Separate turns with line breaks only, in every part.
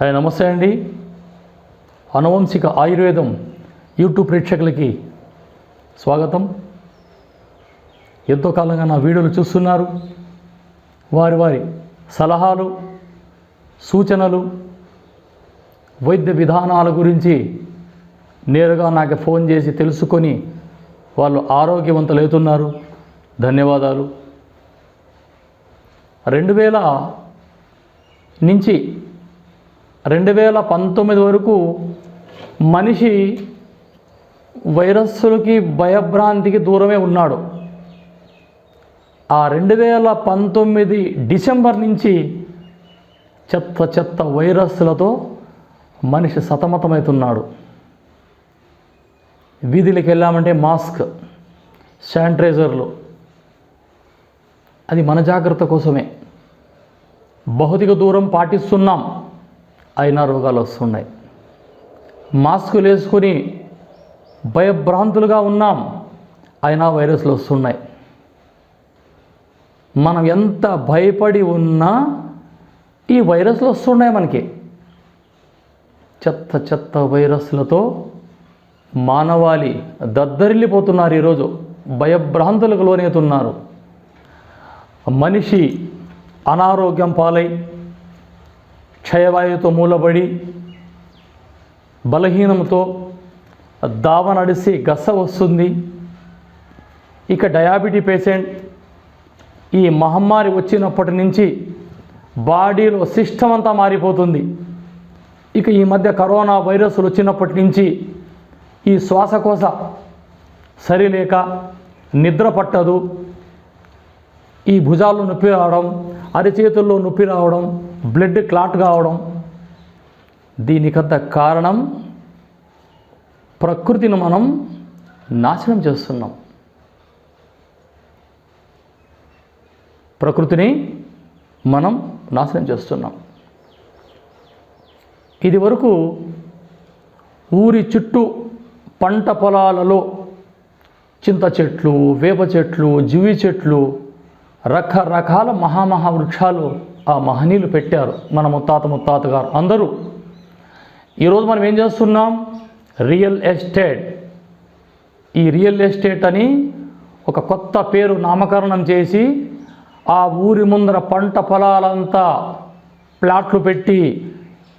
Hi నమస్తే అండి. అనువంశిక ఆయుర్వేదం యూట్యూబ్ ప్రేక్షకులకి స్వాగతం. ఎంతో కాలంగా నా వీడియోలు చూస్తున్నారు. వారి వారి సలహాలు సూచనలు వైద్య విధానాల గురించి నేరుగా నాకు ఫోన్ చేసి తెలుసుకొని వాళ్ళు ఆరోగ్యవంతులు అవుతున్నారు ధన్యవాదాలు. రెండు వేల నుంచి రెండు వేల పంతొమ్మిది వరకు మనిషి వైరస్సులకి భయభ్రాంతికి దూరమే ఉన్నాడు. ఆ రెండు వేల పంతొమ్మిది డిసెంబర్ నుంచి చెత్త చెత్త వైరస్లతో మనిషి సతమతమవుతున్నాడు. వీధిలోకి వెళ్ళామంటే మాస్క్ శానిటైజర్లు. అది మన జాగ్రత్త కోసమే. భౌతిక దూరం పాటిస్తున్నాం. అయినా రోగాలు వస్తున్నాయి. మాస్కులు వేసుకొని భయభ్రాంతులుగా ఉన్నాం అయినా వైరస్లు వస్తున్నాయి. మనం ఎంత భయపడి ఉన్నా ఈ వైరస్లు వస్తున్నాయి మనకి. చెత్త చెత్త వైరస్లతో మానవాళి దద్దరిల్లిపోతున్నారు ఈరోజు భయభ్రాంతులకు లోనవుతున్నారు. మనిషి అనారోగ్యం పాలై క్షయవాయువుతో మూలబడి బలహీనంతో దావ నడిసి గస వస్తుంది. ఇక డయాబెటీ పేషెంట్ ఈ మహమ్మారి వచ్చినప్పటి నుంచి బాడీలో సిస్టమ్ అంతా మారిపోతుంది. ఇక ఈ మధ్య కరోనా వైరస్లు వచ్చినప్పటి నుంచి ఈ శ్వాసకోశ సరిలేక నిద్ర పట్టదు. ఈ భుజాల్లో నొప్పి రావడం అరిచేతుల్లో నొప్పి రావడం బ్లడ్ క్లాట్ కావడం దీనికంత కారణం ప్రకృతిని మనం నాశనం చేస్తున్నాం. ప్రకృతిని మనం నాశనం చేస్తున్నాం. ఇది వరకు ఊరి చుట్టూ పంట పొలాలలో చింత చెట్లు వేప చెట్లు జివి చెట్లు రకరకాల మహామహా వృక్షాలు ఆ మహనీయులు పెట్టారు మన ముత్తాత ముత్తాత గారు అందరూ. ఈరోజు మనం ఏం చేస్తున్నాం? Real estate. ఈ రియల్ ఎస్టేట్ అని ఒక కొత్త పేరు నామకరణం చేసి ఆ ఊరి ముందర పంట పొలాలంతా ప్లాట్లు పెట్టి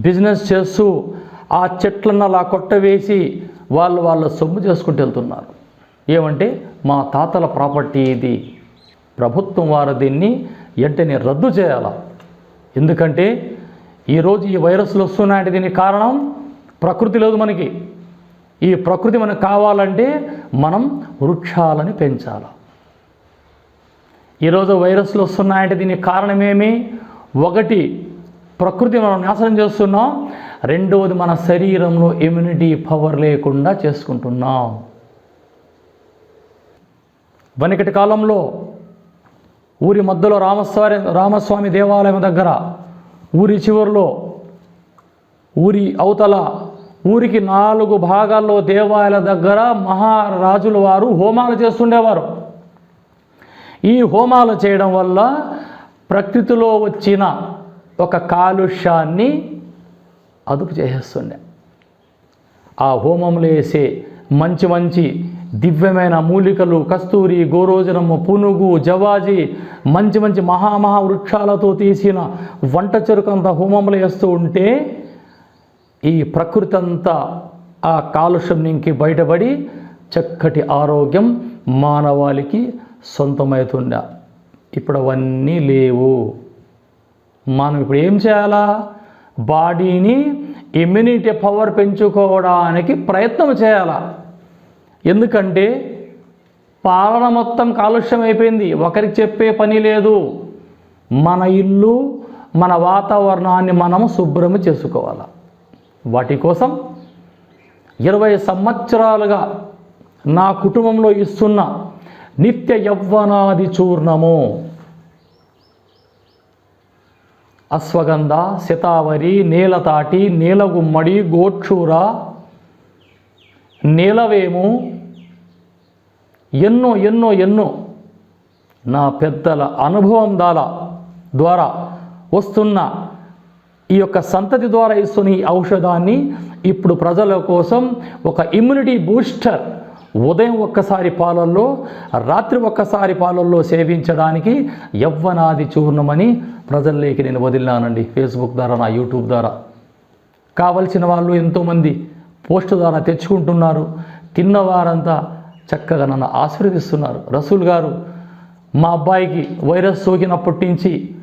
బిజినెస్ చేస్తూ ఆ చెట్లను అలా కొట్టవేసి వాళ్ళు వాళ్ళ సొమ్ము చేసుకుంటూ వెళ్తున్నారు. ఏమంటే మా తాతల ప్రాపర్టీ ఇది. ప్రభుత్వం వారు దీన్ని వెంటనే రద్దు చేయాలా? ఎందుకంటే ఈరోజు ఈ వైరస్లు వస్తున్నాయంటే దీనికి కారణం ప్రకృతి లేదు మనకి. ఈ ప్రకృతి మనకు కావాలంటే మనం వృక్షాలని పెంచాలి. ఈరోజు వైరస్లు వస్తున్నాయంటే దీనికి కారణమేమి ఒకటి ప్రకృతి మనం నాశనం చేస్తున్నాం. రెండవది మన శరీరంలో ఇమ్యూనిటీ పవర్ లేకుండా చేసుకుంటున్నాం. వెనకటి కాలంలో ఊరి మధ్యలో రామస్వామి రామస్వామి దేవాలయం దగ్గర ఊరి చివరిలో ఊరి అవతల ఊరికి నాలుగు భాగాల్లో దేవాలయాల దగ్గర మహారాజుల వారు హోమాలు చేస్తుండేవారు. ఈ హోమాలు చేయడం వల్ల ప్రకృతిలో వచ్చిన ఒక కాలుష్యాన్ని అదుపు చేసేస్తుండే. ఆ హోమంలో వేసే మంచి మంచి దివ్యమైన మూలికలు కస్తూరి గోరోజనము పునుగు జవాజి మంచి మంచి మహామహా వృక్షాలతో తీసిన వంట చెరుకంత హోమంలో వేస్తూ ఉంటే ఈ ప్రకృతి అంతా ఆ కాలుష్యం నుంచి బయటపడి చక్కటి ఆరోగ్యం మానవాళికి సొంతమవుతుండ. ఇప్పుడు అవన్నీ లేవు. మనం ఇప్పుడు ఏం చేయాలా? బాడీని ఇమ్యూనిటీ పవర్ పెంచుకోవడానికి ప్రయత్నం చేయాలా? ఎందుకంటే పాలన మొత్తం కాలుష్యం అయిపోయింది. ఒకరికి చెప్పే పని లేదు. మన ఇల్లు మన వాతావరణాన్ని మనం శుభ్రం చేసుకోవాలి. వాటి కోసం ఇరవై సంవత్సరాలుగా నా కుటుంబంలో ఇస్తున్న నిత్య యవ్వనాది చూర్ణము. అశ్వగంధ శతావరి నీలతాటి నీలగుమ్మడి గోక్షూర నీలవేము ఎన్నో ఎన్నో ఎన్నో నా పెద్దల అనుభవం దాల ద్వారా వస్తున్న ఈ యొక్క సంతతి ద్వారా ఇస్తున్న ఈ ఔషధాన్ని ఇప్పుడు ప్రజల కోసం ఒక ఇమ్యూనిటీ బూస్టర్ ఉదయం ఒక్కసారి పాలల్లో రాత్రి ఒక్కసారి పాలల్లో సేవించడానికి యవ్వనాది చూర్ణమని ప్రజల్లోకి నేను వదిలినానండి. ఫేస్బుక్ ద్వారా నా యూట్యూబ్ ద్వారా. కావలసిన వాళ్ళు ఎంతోమంది పోస్ట్ ద్వారా తెచ్చుకుంటున్నారు. తిన్నవారంతా చక్కగా నన్ను ఆశీర్వదిస్తున్నారు. రసూల్ గారు మా అబ్బాయికి వైరస్ సోకినప్పటి నుంచి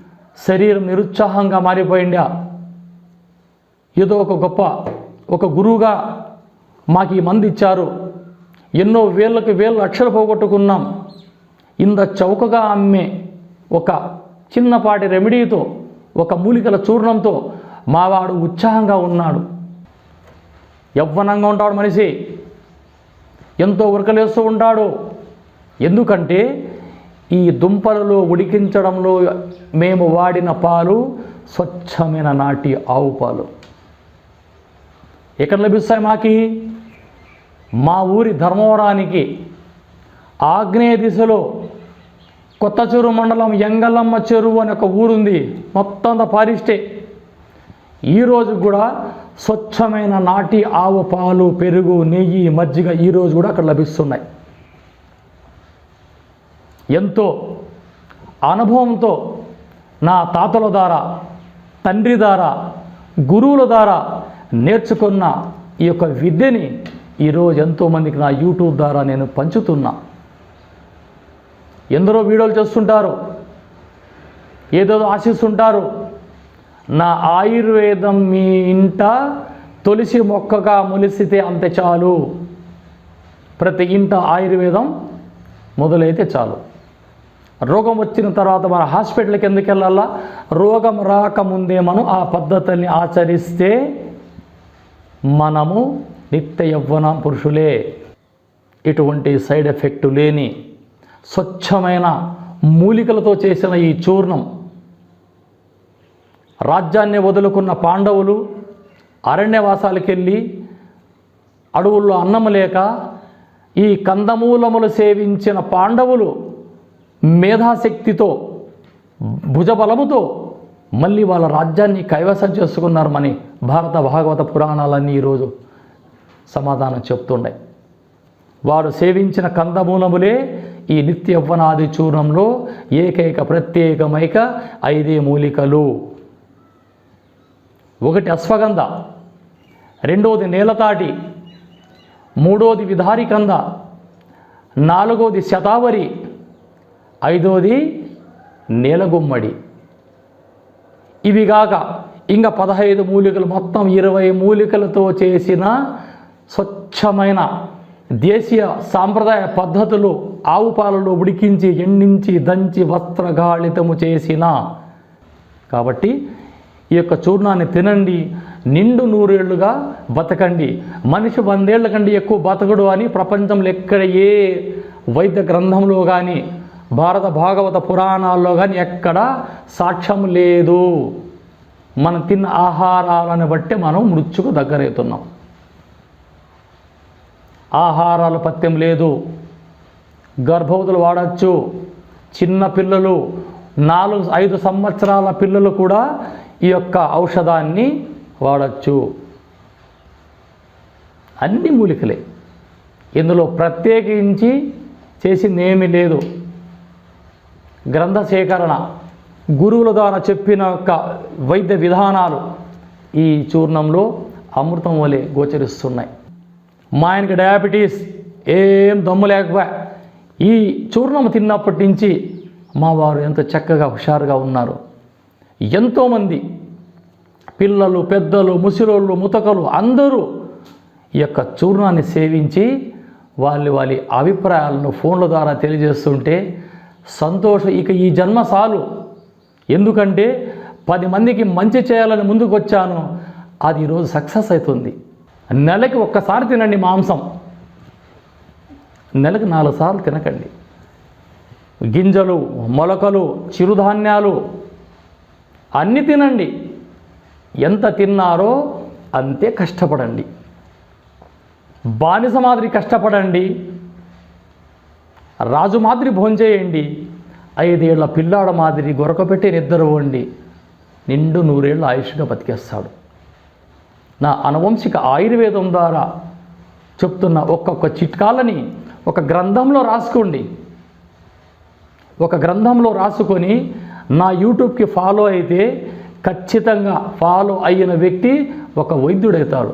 శరీరం నిరుత్సాహంగా మారిపోయిందా? ఏదో ఒక గొప్ప ఒక గురువుగా మాకు ఈ మంది ఇచ్చారు. ఎన్నో వేళ్ళకి వేలు లక్షలు పోగొట్టుకున్నాం. ఇంత చౌకగా అమ్మే ఒక చిన్నపాటి రెమెడీతో ఒక మూలికల చూర్ణంతో మావాడు ఉత్సాహంగా ఉన్నాడు. యవ్వనంగా ఉంటాడు మనిషి. ఎంతో ఉరకలేస్తూ ఉంటాడు. ఎందుకంటే ఈ దుంపలలో ఉడికించడంలో మేము వాడిన పాలు స్వచ్ఛమైన నాటి ఆవు పాలు. ఎక్కడ లభిస్తాయి మాకి? మా ఊరి ధర్మవరానికి. ఆగ్నేయ దిశలో కొత్త చెరువు మండలం ఎంగలమ్మ చెరువు అనే ఒక ఊరుంది. మొత్తం అంతా ఫారెస్టే. ఈరోజు కూడా స్వచ్ఛమైన నాటి ఆవు పాలు పెరుగు నెయ్యి మజ్జిగ ఈరోజు కూడా అక్కడ లభిస్తున్నాయి. ఎంతో అనుభవంతో నా తాతల ద్వారా తండ్రి ద్వారా గురువుల ద్వారా నేర్చుకున్న ఈ యొక్క విద్యని ఈరోజు ఎంతోమందికి నా యూట్యూబ్ ద్వారా నేను పంచుతున్నా. ఎందరో వీడియోలు చేస్తుంటారు ఏదేదో ఆశిస్తుంటారు నా ఆయుర్వేదం మీ ఇంట తులసి మొక్కగా మొలిసితే అంతే చాలు. ప్రతి ఇంట ఆయుర్వేదం మొదలైతే చాలు. రోగం వచ్చిన తర్వాత మన హాస్పిటల్కి ఎందుకు వెళ్ళాలా? రోగం రాకముందే మనం ఆ పద్ధతుల్ని ఆచరిస్తే మనము నిత్య యవ్వన పురుషులే. ఎటువంటి సైడ్ ఎఫెక్ట్ లేని స్వచ్ఛమైన మూలికలతో చేసిన ఈ చూర్ణం రాజ్యాన్ని వదులుకున్న పాండవులు అరణ్యవాసాలకు వెళ్ళి అడవుల్లో అన్నం లేక ఈ కందమూలములు సేవించిన పాండవులు మేధాశక్తితో భుజబలముతో మళ్ళీ వాళ్ళ రాజ్యాన్ని కైవసం చేసుకున్నారు మని భారత భాగవత పురాణాలన్నీ ఈరోజు సమాధానం చెప్తుండే వారు సేవించిన కందమూలములే ఈ నిత్య యవ్వనాది చూర్ణంలో ఏకైక ప్రత్యేకమైక ఐదే మూలికలు. ఒకటి అశ్వగంధ రెండవది నేలతాటి మూడోది విధారికంద నాలుగోది శతావరి ఐదోది నేలగుమ్మడి. ఇవిగాక ఇంకా పదహైదు మూలికలు మొత్తం ఇరవై మూలికలతో చేసిన స్వచ్ఛమైన దేశీయ సాంప్రదాయ పద్ధతులు ఆవు పాలలో ఉడికించి ఎండించి దంచి వస్త్రగాళితము చేసిన. కాబట్టి ఈ యొక్క చూర్ణాన్ని తినండి నిండు నూరేళ్ళుగా బతకండి. మనిషి వందేళ్ళ కంటే ఎక్కువ బతకడు అని ప్రపంచంలో ఎక్కడ ఏ వైద్య గ్రంథంలో కానీ భారత భాగవత పురాణాల్లో కానీ ఎక్కడ సాక్ష్యం లేదు. మనం తిన్న ఆహారాలను బట్టి మనం మృత్యుకు దగ్గరవుతున్నాం. ఆహారాలు పత్యం లేదు. గర్భవతులు వాడచ్చు. చిన్న పిల్లలు నాలుగు ఐదు సంవత్సరాల పిల్లలు కూడా ఈ యొక్క ఔషధాన్ని వాడచ్చు. అన్ని మూలికలే. ఇందులో ప్రత్యేకించి చేసింది ఏమీ లేదు. గ్రంథ సేకరణ గురువుల ద్వారా చెప్పిన యొక్క వైద్య విధానాలు ఈ చూర్ణంలో అమృతం వలె గోచరిస్తున్నాయి. మా ఆయనకి డయాబెటీస్ ఏం దమ్ము లేకపోయా. ఈ చూర్ణం తిన్నప్పటి నుంచి మా వారు ఎంత చక్కగా హుషారుగా ఉన్నారు. ఎంతోమంది పిల్లలు పెద్దలు ముసిరోళ్ళు ముతకలు అందరూ ఈ యొక్క చూర్ణాన్ని సేవించి వాళ్ళ వాళ్ళ అభిప్రాయాలను ఫోన్ల ద్వారా తెలియజేస్తుంటే సంతోషం. ఇక ఈ జన్మ సాలు ఎందుకంటే పది మందికి మంచి చేయాలని ముందుకు వచ్చాను అది ఈరోజు సక్సెస్ అవుతుంది. నెలకి ఒక్కసారి తినండి మాంసం. నెలకు నాలుగు సార్లు తినకండి. గింజలు మొలకలు చిరుధాన్యాలు అన్ని తినండి. ఎంత తిన్నారో అంతే కష్టపడండి. బానిస మాదిరి కష్టపడండి. రాజు మాదిరి భోంచేయండి ఐదేళ్ళ పిల్లాడ మాదిరి గొరకపెట్టి నిద్రపోండి నిండు నూరేళ్ళు ఆయుష్గా బతికేస్తాడు. నా అనువంశిక ఆయుర్వేదం ద్వారా చెప్తున్న ఒక్కొక్క చిట్కాలని ఒక గ్రంథంలో రాసుకోండి. ఒక గ్రంథంలో రాసుకొని నా యూట్యూబ్కి ఫాలో అయితే ఖచ్చితంగా ఫాలో అయిన వ్యక్తి ఒక వైద్యుడవుతాడు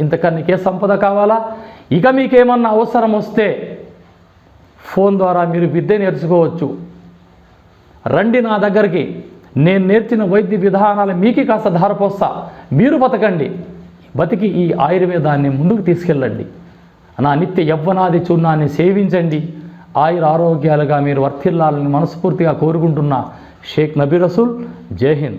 ఇంతకన్నా సంపద కావాలా? ఇక మీకేమన్నా అవసరం వస్తే ఫోన్ ద్వారా మీరు విద్య నేర్చుకోవచ్చు. రండి నా దగ్గరికి. నేను నేర్చిన వైద్య విధానాలు మీకు కాస్త ధారపోస్తా. మీరు బతకండి. బతికి ఈ ఆయుర్వేదాన్ని ముందుకు తీసుకెళ్ళండి. నా నిత్య యవ్వనాది చూర్ణాన్ని సేవించండి. ఆయుర ఆరోగ్యాలుగా మీరు వర్తిల్లాలని మనస్ఫూర్తిగా కోరుకుంటున్న షేక్ నబీ రసూల్. జై హింద్.